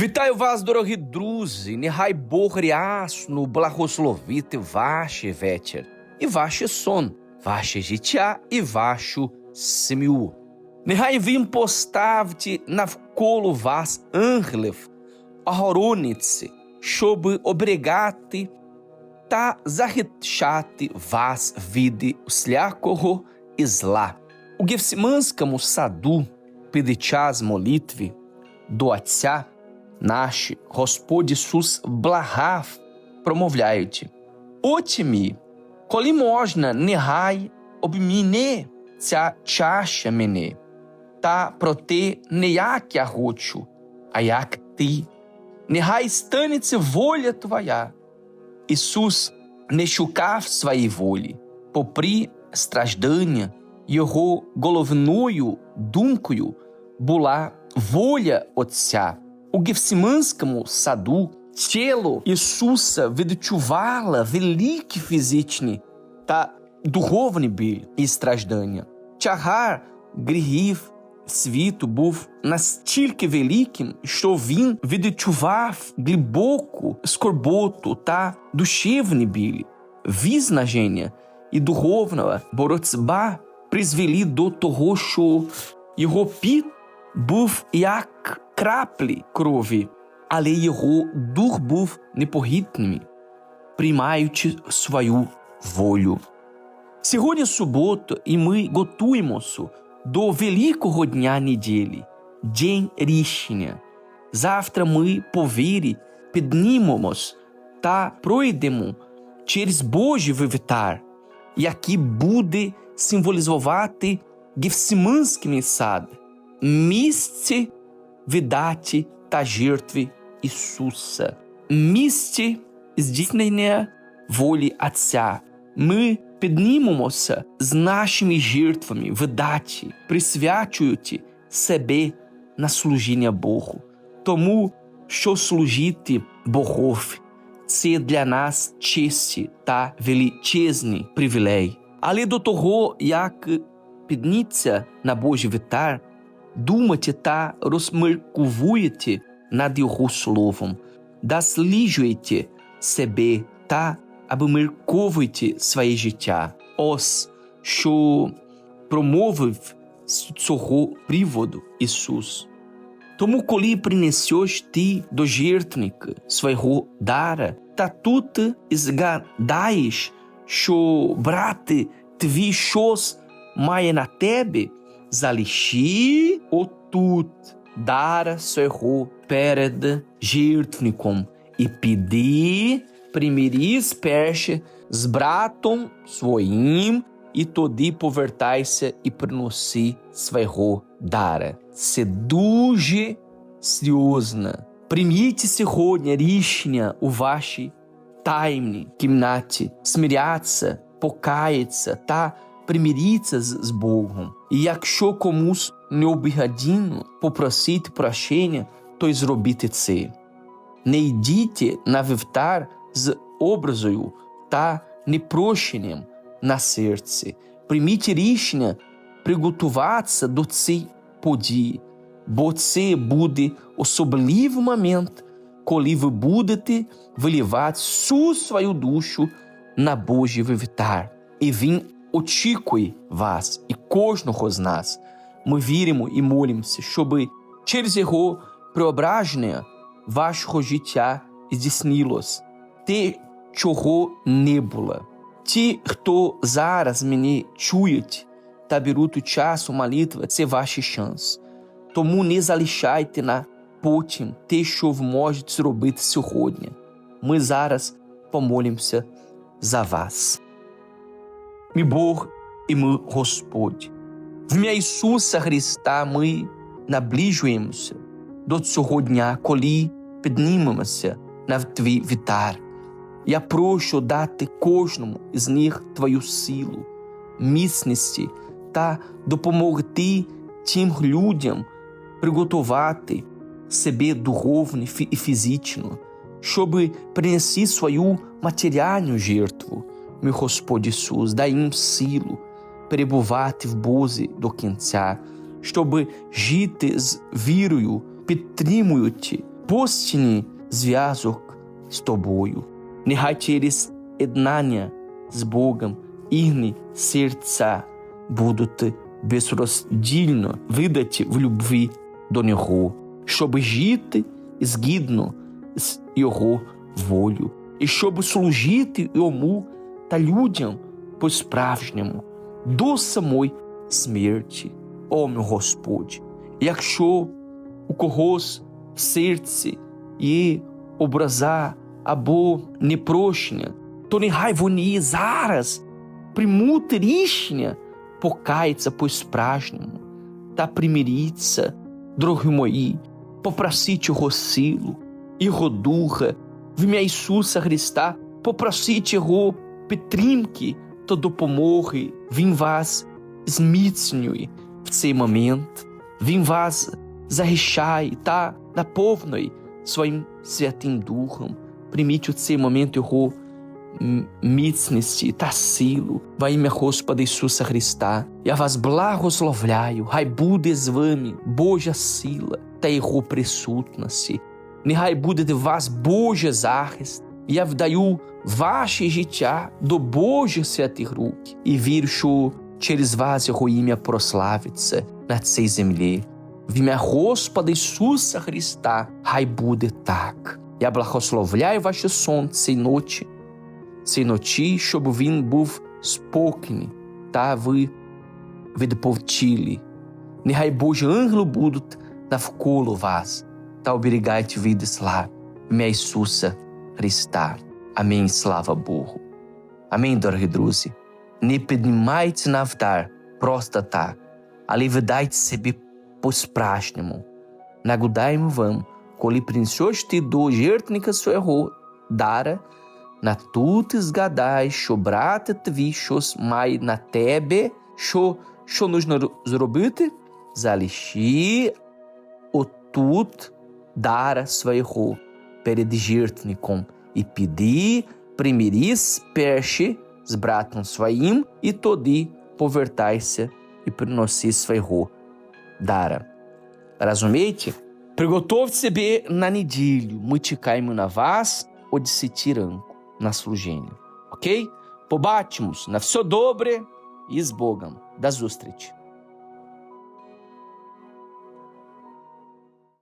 Вітаю вас, дорогі друзі! Нехай Бог рясно благословити ваші вечір і ваш сон, ваше життя і вашу сім'ю. Нехай Він поставить навколо вас ангелів, охоронниці, щоб оберігати та захищати вас від усілякого і зла. У Гефсиманському саду, під час молитви до Отця, наш Господь Ісус благав, промовляючи: Отче мій, коли можна, нехай обміне ця чаша мене, та проте не як я хочу, а як ти. Нехай станеться воля Твоя. Ісус не шукав своєї волі, попри страждання, його головною думкою була воля Отця. U mo Sadu, Chelo, Isusa, Veduchuvala, Velik Fizitni, Tá Duhovni Bil e Strajdania, Tchahar, Grihiv, Svito, Buf, Nastilke Velikim, Stovin, Veduchuvav, Gliboko, Skorboto, Tá Dushevni Bil, Visnagenia, e Duhovna, Borotsba, Prisveli, Dotorosho, e Ropi, Buf, Yak, краплі крові, але його дух був непогідним, приймаючи свою волю. Сьогодні субота, і ми готуємося до великого дня неділі, День рішення. Завтра ми по вірі піднімемось та пройдемо через Божий вівтар, який буде символізувати Гефсиманський сад, місце віддаті та жертви Ісуса, місце здійснення волі Отця. Ми піднімемося з нашими жертвами видаті, присвячуючи себе на служіння Богу. Тому, що служити Богові – це для нас честі та величезний привілей. Але до того, як підніться на Божий вітар, думайте та розмірковуєте над Його словом, досліджуйте себе та обмірковуйте своє життя. Ось що промовив з цього приводу Ісус. Тому, коли принесеш ти до жертвника свого дара, та тут згадаєш, що брати твій щось має на тебе, залиши отут дара свого перед жертвником і піди примирись перше з братом своїм, і тоді повертайся і приноси свого дара. Це дуже серйозно. Прийміть сьогодні рішення у вашій таймній кімнаті, смиряться, покаятися та примиритися з, з Богом. І якщо комусь необігадінно попросити прощення, то й зробіть це. Не йдіть на вівтар з образою та непрощенням на серці. Прийміть рішення приготуватися до цієї події, бо це буде особливий момент, коли ви будете виливати всю свою душу на Божий вівтар. І Він очікує вас і кожного з нас. Ми віримо і молимося, щоб через його преображення вашого життя здійснилось те, чого не було. Ті, хто зараз мене чують та беруть участь у молитві, це ваш шанс. Тому не залишайте на потім те, що ви можете зробити сьогодні. Ми зараз помолимося за вас. Мій Бог і ми Господь. В ім'я Ісуса Христа ми наближуємося до цього дня, коли піднімемося на твій вітар. Я прошу дати кожному із них твою силу, міцності та допомогти тим людям приготувати себе духовно і фізично, щоб принести свою матеріальну жертву. Мій Господь Ісус, дай їм силу перебувати в Бозі до кінця, щоб жити з вірою, підтримуючи постійний зв'язок з тобою. Нехай через єднання з Богом їхні серця будуть безроздільно видаті в любві до Нього, щоб жити згідно з Його волю, і щоб служити йому та людям по-справжньому до самої смерті. О, мій Господь, якщо у когось в серці є образа або непрощення, то нехай вони зараз приймуть рішення покаятися по-справжньому та примиритися, дорогі мої, попросіть Його силу, Його Духа, в ім'я Ісуса Христа, попросіть Його підтримки та допомоги. Він вас зміцнює в цей момент. Він вас захищає та наповнює своїм святим Духом. Прийміть у цей момент Його міцності та силу во ім'я Господа Ісуса Христа. Я вас благословляю, хай буде з вами Божа сила та Його присутності. Нехай буде в вас Божий захист. Я вдаю ваше життя до Божих святих рук і вірю, що через вас Його ім'я прославиться на цій землі. В ім'я Господа Ісуса Христа, хай буде так. Я благословляю ваше сон цієї ночі, цієї ночі, щоб він був спокійний, та ви відпочили. Нехай Божі ангели будуть навколо вас та оберігають від зла. В ім'я Ісуса Христа. Амінь. Слава Богу. Амінь, дорогі друзі. Не піднімайте на автар просто так, але видайте собі по-справжньому. Нагодаємо вам, коли принесете до жертвника свого дара, на тут згадай, що брат твій щось має на тебе, що, що нужно зробити? Залиши отут дара свого перед жертвником і піди, примирись перші з братом своїм, і тоді повертайся і приноси свого дара. Розумієте? Приготовте себе на неділю. Ми чекаємо на вас о 10 ранку на служіння. Окей? Побачимось. На все добре і з Богом. До зустрічі.